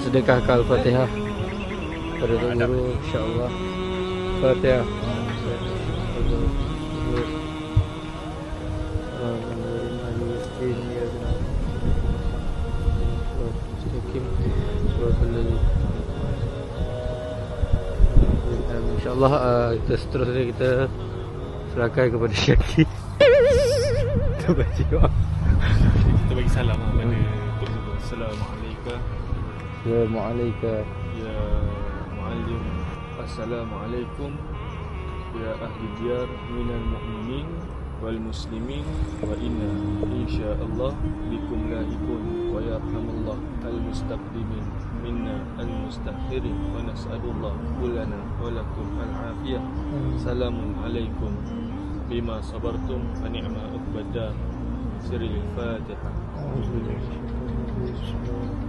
sedekahkan Al-Fatihah? Pada Tuan Guru insyaAllah. Fatihah InsyaAllah uh, kita seterusnya kita serahkan kepada Syaki Kita baca doa. Kita bagi salam lah pada Ya Mu'alaika. Ya Mu'alim Assalamualaikum. Ya Ahli Diyar Minal Mu'minin Wal Muslimin. Wa Inna InsyaAllah Bikum Laikun Wa Yarhamullah Al-Mustaqdimin. Minna Al-Mustakhirin Wa Nas'adullah Kulana Wa Lakum Al-Afiyah. Salamun Alaikum. Bima Sabartum Wa Ni'ma Uqbadah. Siril Fatihah Thank Alhamdulillah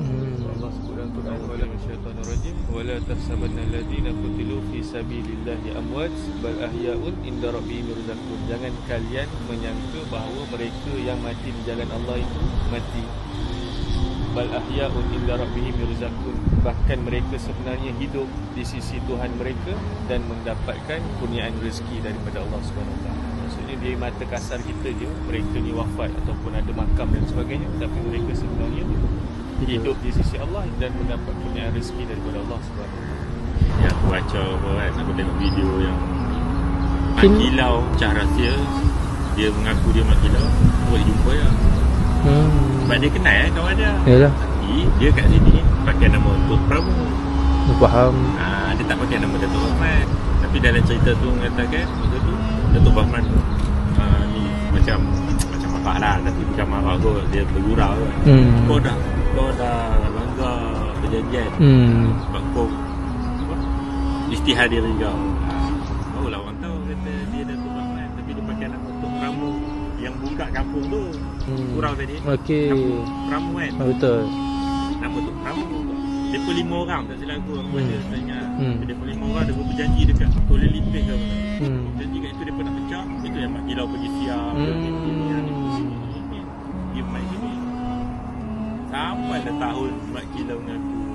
Allah sebut dalam Quran Wala syaitanir rajim. Wala tahsabanna alladhina kutilu fi sabilillahi amwat Bal ahya'un inda rabbihim yurzakun Jangan kalian menyangka bahawa mereka yang mati di jalan Allah itu mati. Bal ahya'un inda rabbihim yurzakun Bahkan mereka sebenarnya hidup di sisi Tuhan mereka Dan mendapatkan kurniaan rezeki daripada Allah SWT Maksudnya di mata kasar kita je Mereka ni wafat ataupun ada makam dan sebagainya Tapi mereka sebenarnya hidup di sisi Allah dan mendapat kurniaan rezeki daripada Allah SWT yang aku baca apa kan? Aku tengok video yang Mak Kim- Kilau Cah Rahsia. Dia mengaku dia Mak Kilau boleh jumpa ya. Hmm. sebab dia kenal eh kawan dia. Yalah, tapi dia kat sini pakai nama Tok Pramu aku faham. ha, dia tak pakai nama Datuk Rahman tapi dalam cerita tu mengatakan masa tu Datuk Rahman uh, ni macam macam marah lah. Tapi bukan marah tu dia bergurau kan Hmm. kau dah kau dah langgar perjanjian Hmm. sebab kau apa, istihadir kau barulah orang tahu kata dia Datuk Rahman tapi dia pakai nama Tok Ramu yang buka kampung tu Hmm. kurang tadi Okey. kampung Ramu kan Ah, betul. nama Tok Ramu dia pun lima orang tak silap aku aku Hmm. tak ingat Hmm. dia pun lima orang dia pun berjanji dekat Kuala sampai dah tahun Mak Kilau mengaku